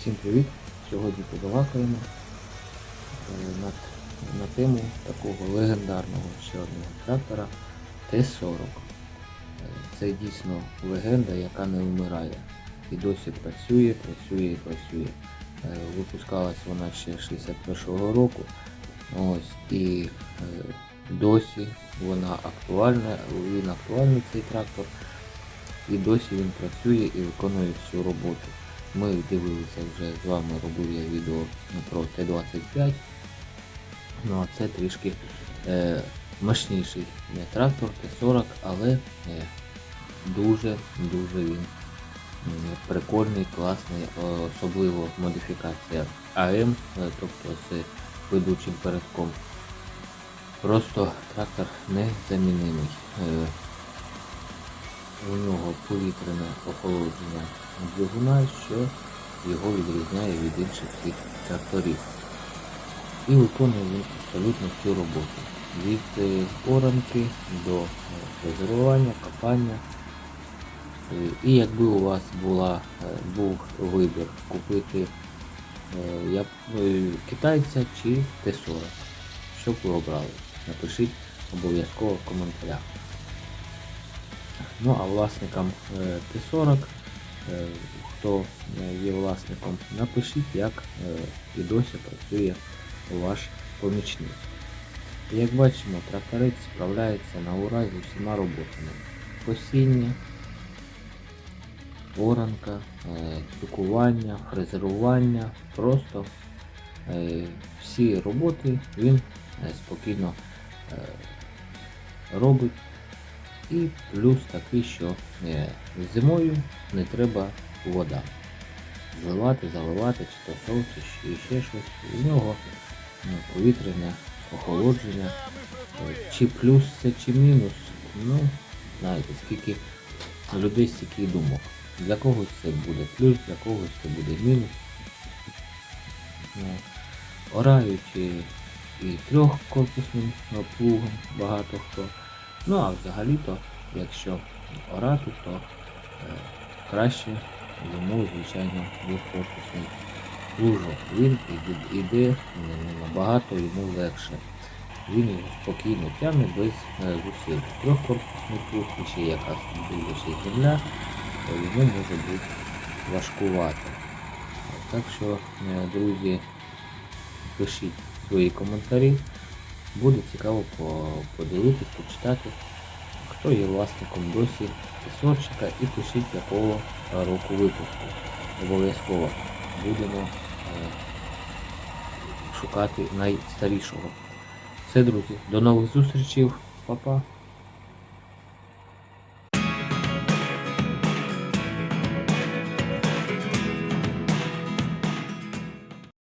Всім привіт! Сьогодні побалакаємо е, на, на тему такого легендарного ще одного трактора Т-40. Е, Це дійсно легенда, яка не вмирає. І досі працює, працює і працює. Е, Випускалась вона ще 61-го року. Ось, і досі вона актуальна, він актуальний цей трактор. І досі він працює і виконує всю роботу. Ми дивилися вже з вами, робив я відео про Т-25. Ну а це трішки е, мощніший трактор Т-40, але е, дуже-дуже він м, прикольний, класний, е, особливо модифікація АМ, е, тобто з ведучим передком. Просто трактор незамінимий. У нього повітряне охолодження двигуна, що його відрізняє від інших всіх тракторів. І виконує він абсолютно всю роботу. Від е, оранки до е, фрезерування, копання. Е, І якби у вас була, був вибір купити я, китайця чи Т-40, що б ви обрали? Напишіть обов'язково в коментарях. Ну а власникам е, Т-40, е, хто е, є власником, напишіть, як і досі працює ваш помічник. Як бачимо, тракторець справляється на ура з усіма роботами. Косіння, оранка, е, фрезерування, просто всі роботи він спокійно робить. І плюс такий, що е, зимою не треба вода. Зливати, заливати, чи то сол, чи ще- щось. У нього ну, повітряне охолодження. Е, Чи плюс це, чи мінус. Ну, знаєте, скільки людей, стільки думок. Для когось це буде плюс, для когось це буде мінус. Ну, Орають і, трьохкорпусним плугом багато хто. Ну а взагалі-то, якщо орати, то е, краще йому, звичайно, двохкорпусний плужок. Він іде, набагато йому легше. Він його спокійно тягне без е, зусиль. Трьохкорпусний плуг і ще якась буде земля, то йому може бути важкувато. Так що, е, друзі, пишіть свої коментарі. Буде цікаво по- подивитись, почитати, хто є власником досі пісорчика і пишіть якого року випуску. Обов'язково будемо е, шукати найстарішого. Все, друзі, до нових зустрічей, Па-па.